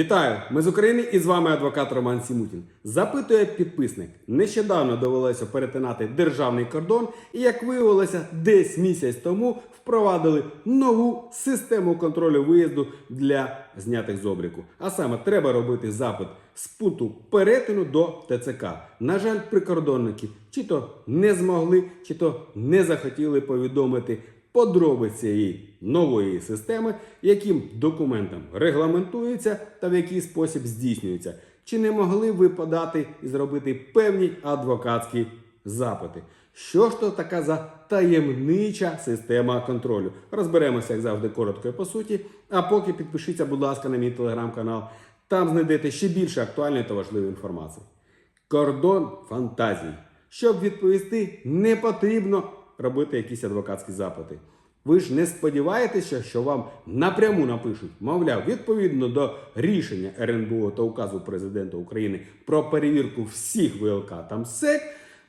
Вітаю! Ми з України і з вами адвокат Роман Сімутін. Запитує підписник. Нещодавно довелося перетинати державний кордон, і як виявилося, десь місяць тому впровадили нову систему контролю виїзду для знятих з обліку. А саме треба робити запит з пункту перетину до ТЦК. На жаль, прикордонники чи то не змогли, чи то не захотіли повідомити подробиці нової системи, яким документом регламентується та в який спосіб здійснюється. Чи не могли ви подати і зробити певні адвокатські запити? Що ж то така за таємнича система контролю? Розберемося, як завжди, коротко і по суті. А поки підпишіться, будь ласка, на мій телеграм-канал. Там знайдете ще більше актуальної та важливої інформації. Кордон фантазій. Щоб відповісти, не потрібно робити якісь адвокатські запити. Ви ж не сподіваєтеся, що вам напряму напишуть, мовляв, відповідно до рішення РНБО та указу президента України про перевірку всіх ВЛК та МСЕК,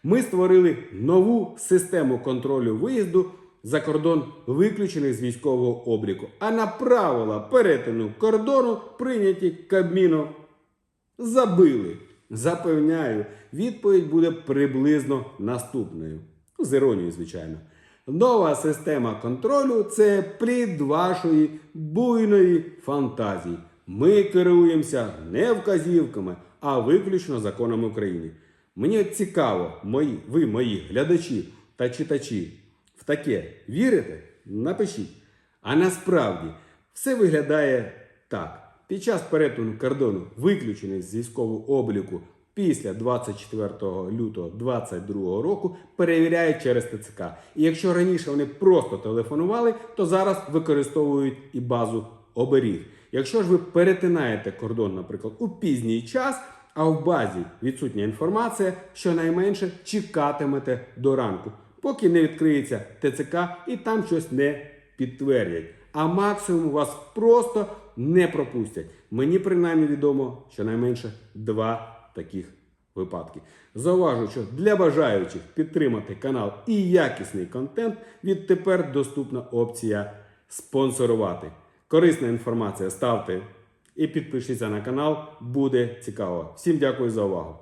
ми створили нову систему контролю виїзду за кордон виключених з військового обліку. А на правила перетину кордону прийняті Кабміном Забили. Запевняю, відповідь буде приблизно наступною. Ну, З іронією, звичайно. Нова система контролю це плід вашої буйної фантазії. Ми керуємося не вказівками, а виключно законами України. Мені цікаво, мої, ви, мої глядачі та читачі, в таке вірите? Напишіть. А насправді все виглядає так. Під час перетину кордону виключених з військового обліку після 24 лютого 2022 року перевіряють через ТЦК. І якщо раніше вони просто телефонували, то зараз використовують і базу оберіг. Якщо ж ви перетинаєте кордон, наприклад, у пізній час, а в базі відсутня інформація, щонайменше чекатимете до ранку, поки не відкриється ТЦК і там щось не підтвердять. А максимум вас просто не пропустять. Мені принаймні відомо щонайменше два таких випадків. Зауважу, що для бажаючих підтримати канал і якісний контент відтепер доступна опція спонсорувати. Корисна інформація ставте і підпишіться на канал, буде цікаво. Всім дякую за увагу.